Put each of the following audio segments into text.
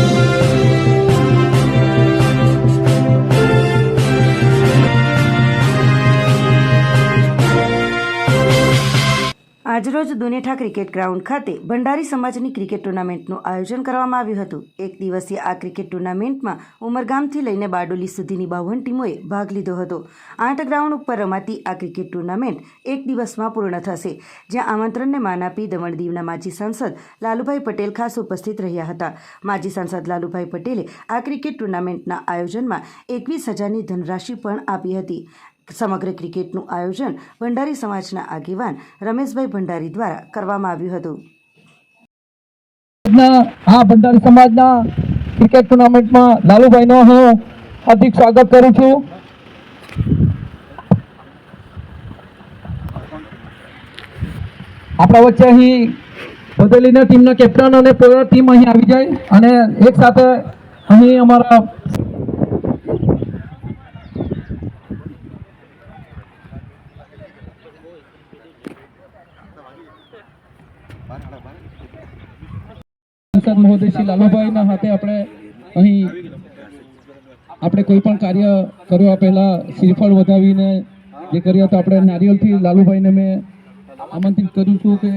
Thank you. આજરોજ Dunetha cricket ground ખાતે ભંડારી સમાજની ક્રિકેટ ટુર્નામેન્ટનું આયોજન કરવામાં આવ્યું હતું. એક દિવસીય આ ક્રિકેટ ટુર્નામેન્ટમાં ઉમરગામથી લઈને બારડોલી સુધીની બાવન ટીમોએ ભાગ લીધો હતો. આઠ ગ્રાઉન્ડ ઉપર રમાતી આ ક્રિકેટ ટુર્નામેન્ટ એક દિવસમાં પૂર્ણ થશે, જ્યાં આમંત્રણને માન આપી દમણ દીવના માજી સાંસદ લાલુભાઈ પટેલ ખાસ ઉપસ્થિત રહ્યા હતા. માજી સાંસદ લાલુભાઈ પટેલે આ ક્રિકેટ ટુર્નામેન્ટના આયોજનમાં એકવીસ હજારની ધનરાશિ પણ આપી હતી. સમગ્ર ક્રિકેટનું આયોજન ભંડારી સમાજના આગેવાન રમેશભાઈ ભંડારી દ્વારા કરવામાં આવ્યું હતું. હા ભંડારી સમાજના ક્રિકેટ ટુર્નામેન્ટમાં લાલુભાઈનો હું હાર્દિક સ્વાગત કરું છું. આપણા વચ્ચે અહીં બદલીને ટીમના કેપ્ટન અને પ્લેયર ટીમ અહીં આવી જાય અને એક સાથે અહીં અમારા સાંસદ મહોદય, શ્રી લાલુભાઈના હાથે આપણે અહીં આપણે કોઈ પણ કાર્ય કરવા પહેલા શ્રીફળ વધાવીને જે કર્યા તો આપણે નારિયેલથી લાલુભાઈને મેં આમંત્રિત કર્યું છું કે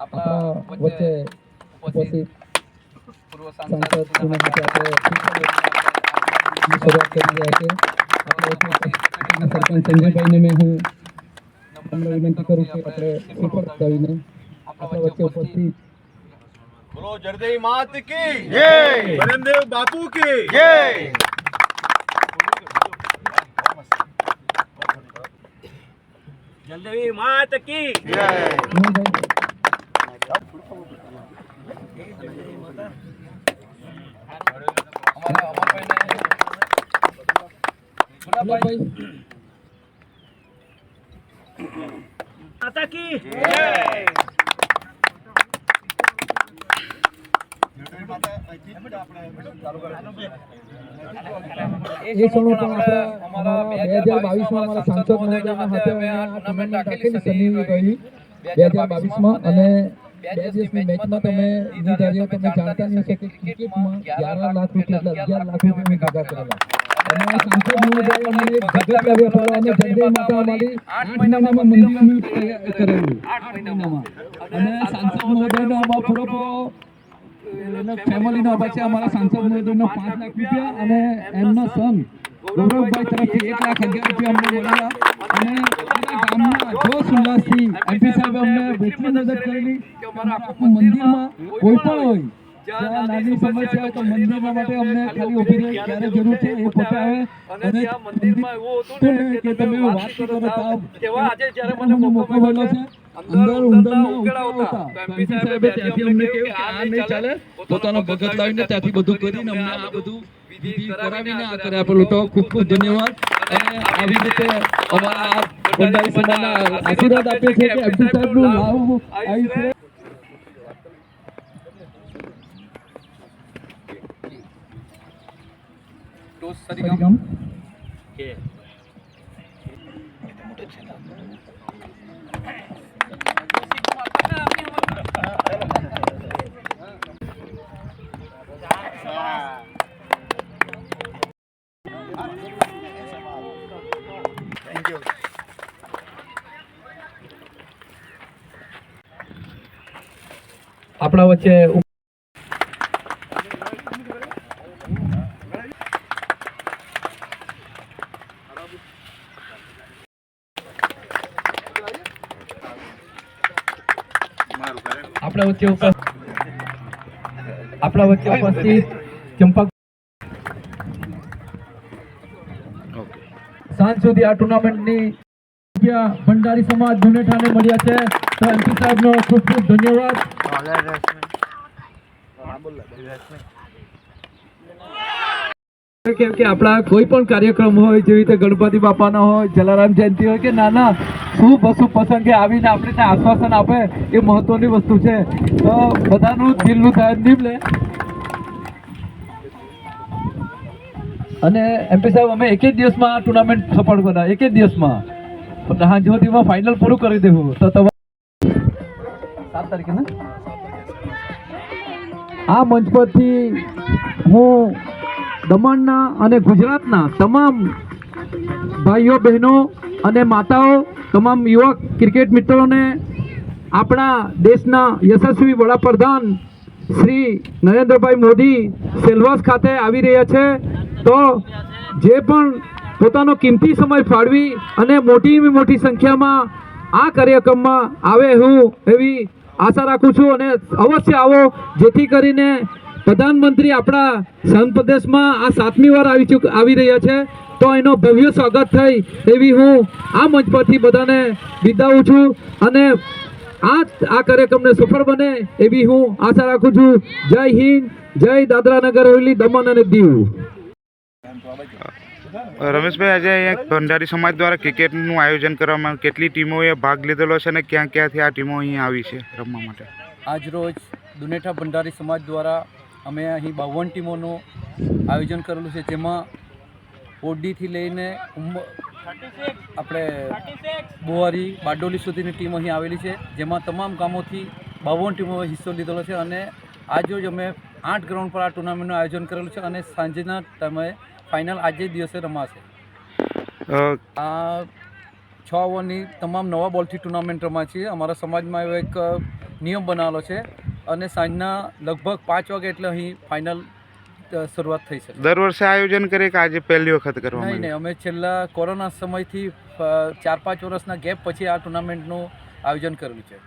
આપણા વચ્ચે શરૂઆત કરી રહ્યા સરપંચ સંજયભાઈને મેં હું તમને વિનંતી કરું છું આપણે શ્રીફળ કરીને આપણા વચ્ચે ઉપસ્થિત. બોલો જરદેવી માત કી. જય. વરણદેવ બાપુ કી. જય. જલદેવી માત કી. જય. માતા કી જય એ ક્ષણો પણ આપણે અમારા બે હજાર બાવીસમાં અમારા સાંસદ મહોદયના હાથે અમે આ ટુર્નામેન્ટ રાખેલી સની રહી બે હજાર બાવીસમાં અને બે દિવસની મેચમાં તમે વિધાર્યા તમે જાણતા નહીં હશો કે ક્રિકેટમાં અગિયાર લાખ રૂપિયા અગિયાર લાખ રૂપિયા મેં ભેગા કરેલા અને સાંસદ મહોદય અને જગદેવ માતા અમારી આઠ મહિનામાં મંદિર કરેલું આઠ મહિનામાં. અને સાંસદ મહોદયનો આમાં પૂરેપૂરો ફેમિલીનો પછી અમારા સાંસદ મહોદયનો પાંચ લાખ રૂપિયા અને એમના સન ગૌરવભાઈ તરફથી એક લાખ અગિયાર રૂપિયા અમને મળ્યા અને ત્યાંથી પોતાનો ભગત લાવીને ત્યાંથી બધું કરીને અમને આ બધું વિધિ કરાવીને આ કર્યા આપેલું તો ખૂબ ખૂબ ધન્યવાદ અને આવી રીતે અમારા ભંડારી સમાજના આશીર્વાદ આપે છે કે અબ્દુલ સાહેબનું આવી છે. સરિગમ આપણા વચ્ચે આપણા વચ્ચે આપણા વચ્ચે ઉપસ્થિત ચંપક સાંજ સુધી આ ટુર્નામેન્ટની ભંડારી સમાજ જુનેઠાને મળ્યા છે. તો એમપી સાહેબનો ખૂબ ખૂબ ધન્યવાદ. કે કે આપણા કોઈ પણ કાર્યક્રમ હોય, જેવી રીતે ગણપતિ બાપાનો હોય, જલારામ જયંતિ હોય કે નાના શું પશુ પ્રસંગે આવીને આપણે ત્યાં આશ્વાસન આપે, એ મહત્વની વસ્તુ છે. તો બધાનું દિલનું ધ્યાન નીમલે અને એમપી સાહેબ, અમે એક જ દિવસમાં ટુર્નામેન્ટ સફળ કર્યા એક જ દિવસમાં. સાંજ સુધીમાં ફાઇનલ પૂરું કરી દેવું. તો તમારે સાત તારીખે આ મંચ પરથી હું દમણના અને ગુજરાતના તમામ ભાઈઓ, બહેનો અને માતાઓ, તમામ યુવક, ક્રિકેટ મિત્રોને આપણા દેશના યશસ્વી વડાપ્રધાન શ્રી નરેન્દ્રભાઈ મોદી સેલવાસ ખાતે આવી રહ્યા છે. તો જે પણ પોતાનો કિંમતી સમય ફાળવી અને મોટી મોટી સંખ્યામાં આ કાર્યક્રમમાં આવે હું એવી આશા રાખું છું અને અવશ્ય આવો. જેથી કરીને પ્રધાનમંત્રી આપણા સંઘ પ્રદેશમાં આ સાતમી વાર આવી ચૂક, આવી રહ્યા છે. તો એનો ભવ્ય સ્વાગત થઈ એવી હું આ મંચ પરથી બધાને વિતાવું છું. અને આ આ કાર્યક્રમને સફળ બને એવી હું આશા રાખું છું. જય હિન્દ, જય દાદરા નગર હવેલી દમણ અને દીવ. રમેશભાઈ, આજે અહીંયા ભંડારી સમાજ દ્વારા ક્રિકેટનું આયોજન કરવામાં. કેટલી ટીમોએ ભાગ લીધેલો છે અને ક્યાં ક્યાંથી આ ટીમો અહીં આવી છે રમવા માટે આજરોજ દુનેઠા ભંડારી સમાજ દ્વારા અમે અહીં બાવન ટીમોનું આયોજન કરેલું છે, જેમાં ઓડીથી લઈને આપણે બોવારી, બારડોલી સુધીની ટીમ અહીં આવેલી છે, જેમાં તમામ ગામોથી બાવન ટીમોએ હિસ્સો લીધેલો છે અને આજરોજ અમે આઠ ગ્રાઉન્ડ પર આ ટુર્નામેન્ટનું આયોજન કરેલું છે અને સાંજના ટાઈમે ફાઇનલ આજે દિવસે રમાશે. આ છ ઓવરની તમામ નવા બોલથી ટુર્નામેન્ટ રમાય છે. અમારા સમાજમાં એવો એક નિયમ બનાવેલો છે અને સાંજના લગભગ પાંચ વાગે એટલે અહીં ફાઇનલ શરૂઆત થઈ છે દર વર્ષે આયોજન કરે કે આજે પહેલી વખત કરવા નહીં નહીં અમે છેલ્લા કોરોના સમયથી ચાર પાંચ વર્ષના ગેપ પછી આ ટુર્નામેન્ટનું આયોજન કરેલું છે.